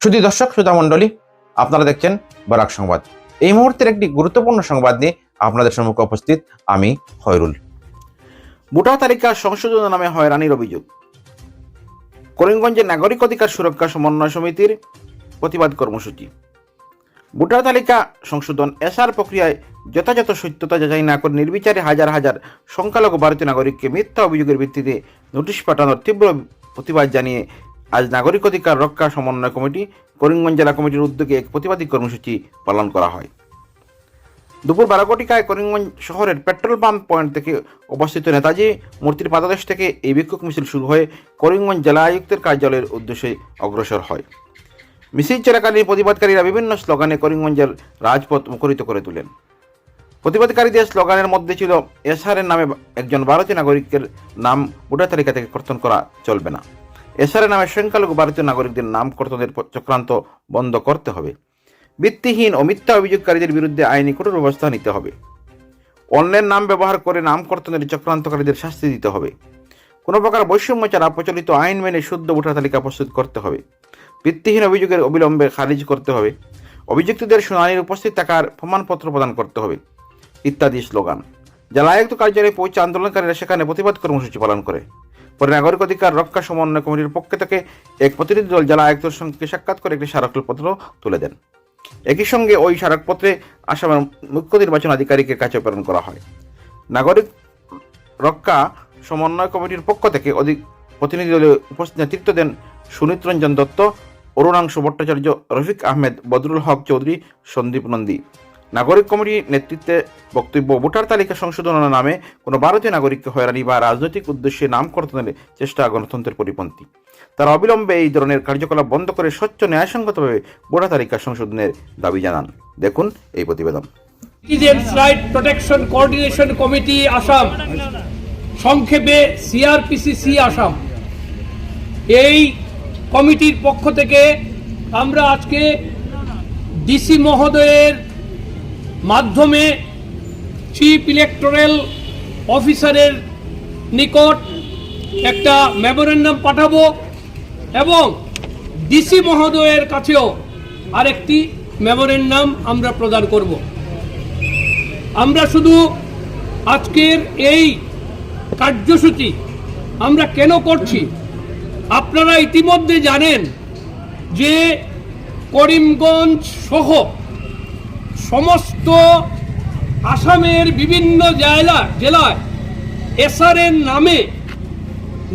শুধু দর্শক শ্রোতা মণ্ডলী, আপনারা দেখছেন বরাক সংবাদ। এই মুহূর্তের একটি গুরুত্বপূর্ণ সংবাদ নিয়ে আপনাদের সম্মুখে উপস্থিত আমি হয়রুল ভোটার তালিকা সংশোধন নামে হয়রানির অভিযোগ। করিমগঞ্জের নাগরিক অধিকার সুরক্ষা সমন্বয় সমিতির প্রতিবাদ কর্মসূচি। ভোটার তালিকা সংশোধন এসআর প্রক্রিয়ায় যথাযথ সত্যতা যাচাই না করে নির্বিচারে হাজার হাজার সংখ্যালঘু ভারতীয় নাগরিককে মিথ্যা অভিযোগের ভিত্তিতে নোটিশ পাঠানোর তীব্র প্রতিবাদ জানিয়ে আজ নাগরিক অধিকার রক্ষা সমন্বয় কমিটি, করিমগঞ্জ জেলা কমিটির উদ্যোগে এক প্রতিবাদী কর্মসূচি পালন করা হয়। দুপুর বারো কোটিকায় করিমগঞ্জ শহরের পেট্রোল পাম্প পয়েন্ট থেকে অবস্থিত নেতাজি মূর্তির পাদদেশ থেকে এই বিক্ষোভ মিছিল শুরু হয়ে করিমগঞ্জ জেলা আয়ুক্তের কার্যালয়ের উদ্দেশ্যে অগ্রসর হয়। মিছিল চলাকালীন প্রতিবাদকারীরা বিভিন্ন স্লোগানে করিমগঞ্জের রাজপথ মুখরিত করে তোলেন। প্রতিবাদকারীদের স্লোগানের মধ্যে ছিল এসআরের নামে একজন ভারতীয় নাগরিকের নাম ভোটার তালিকা থেকে কর্তন করা চলবে না। এসআরের নামে সংখ্যালঘু ভারতীয় নাগরিকদের নাম কর্তনের চক্রান্ত বন্ধ করতে হবে। ভিত্তিহীন ও মিথ্যা অভিযোগকারীদের বিরুদ্ধে আইনি কঠোর ব্যবস্থা নিতে হবে। অন্যের নাম ব্যবহার করে নাম কর্তনের চক্রান্তকারীদের শাস্তি দিতে হবে। কোনো প্রকার বৈষম্য ছাড়া প্রচলিত আইন মেনে শুদ্ধ ভোটার তালিকা প্রস্তুত করতে হবে। ভিত্তিহীন অভিযোগের অবিলম্বে খারিজ করতে হবে। অভিযুক্তদের শুনানির উপস্থিত থাকার প্রমাণপত্র প্রদান করতে হবে। ইত্যাদি স্লোগান। জেলা আয়ুক্ত কার্যালয়ে পৌঁছে আন্দোলনকারীরা সেখানে প্রতিবাদ কর্মসূচি পালন করে। পরে নাগরিক অধিকার রক্ষা সমন্বয় কমিটির পক্ষ থেকে এক প্রতিনিধি দল জেলা আয়ুক্তের সঙ্গে সাক্ষাৎ করে একটি স্মারকপত্র তুলে দেন। একই সঙ্গে ওই স্মারকপত্রে আসামের মুখ্য নির্বাচন আধিকারিকের কাছে প্রেরণ করা হয়। নাগরিক রক্ষা সমন্বয় কমিটির পক্ষ থেকে অধিক প্রতিনিধি দলে উপস্থিত নেতৃত্ব দেন সুনীত রঞ্জন দত্ত, অরুণাংশু ভট্টাচার্য, রফিক আহমেদ, বদরুল হক চৌধুরী, সন্দীপ নন্দী। নাগরিক কমিটির নেতৃত্বে বক্তব্য, ভোটার তালিকা সংশোধনের নামে কোনো ভারতীয় নাগরিককে হয়রানি বা রাজনৈতিক উদ্দেশ্যে নাম কর্তনের চেষ্টা গণতন্ত্রের পরিপন্থী। তারা অবিলম্বে এই ধরনের কার্যকলাপ বন্ধ করে স্বচ্ছ ন্যায়সঙ্গতভাবে ভোটার তালিকা সংশোধনের দাবি জানান। দেখুন এই প্রতিবেদন। প্রোটেকশন কোঅর্ডিনেশন কমিটি আসাম সংক্ষেপে সিআরপিসিসি আসাম এই কমিটির পক্ষ থেকে আমরা আজকে ডিসি মহোদয়ের মাধ্যমে চিফ ইলেকটোরাল অফিসারের নিকট একটা মেমোরেন্ডাম পাঠাবো এবং ডিসি মহোদয়ের কাছেও আরেকটি মেমোরেন্ডাম আমরা প্রদান করব। আমরা শুধু আজকের এই কার্যসূচি আমরা কেন করছি? আপনারা ইতিমধ্যে জানেন যে করিমগঞ্জ সহ সমস্ত আসামের বিভিন্ন জেলা, জেলায় এসআরের নামে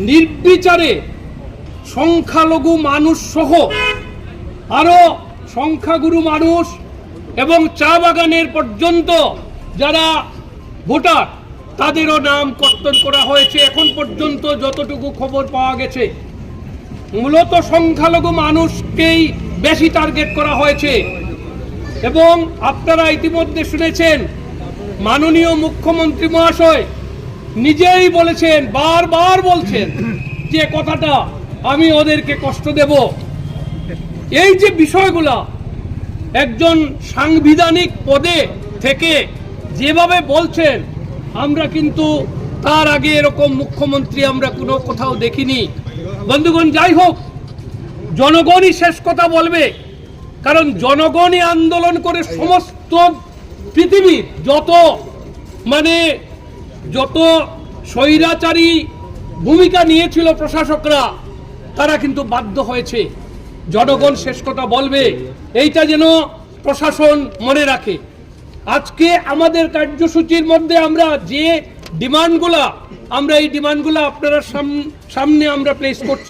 নির্বিচারে সংখ্যালঘু মানুষ সহ আরও সংখ্যাগুরু মানুষ এবং চা বাগানের পর্যন্ত যারা ভোটার, তাদেরও নাম কর্তন করা হয়েছে। এখন পর্যন্ত যতটুকু খবর পাওয়া গেছে, মূলত সংখ্যালঘু মানুষকেই বেশি টার্গেট করা হয়েছে। এবং আপনারা ইতিমধ্যে শুনেছেন, মাননীয় মুখ্যমন্ত্রী মহাশয় নিজেই বলেছেন, বারবার বলছেন যে কথাটা আমি ওদেরকে কষ্ট দেব। এই যে বিষয়গুলা, একজন সাংবিধানিক পদে থেকে যেভাবে বলছেন, আমরা কিন্তু তার আগে এরকম মুখ্যমন্ত্রী আমরা কোনো কোথাও দেখিনি। বন্ধুগণ, যাই হোক, জনগণই শেষ কথা বলবে। কারণ জনগণই আন্দোলন করে সমস্ত পৃথিবীর যত মানে যত স্বৈরাচারী ভূমিকা নিয়েছিল প্রশাসকরা, তারা কিন্তু বাধ্য হয়েছে। জনগণ শেষ কথা বলবে, এইটা যেন প্রশাসন মনে রাখে। আজকে আমাদের কার্যসূচির মধ্যে আমরা যে ডিমান্ডগুলা, আমরা এই ডিমান্ডগুলো আপনারা সাম- সামনে আমরা প্লেস করছি।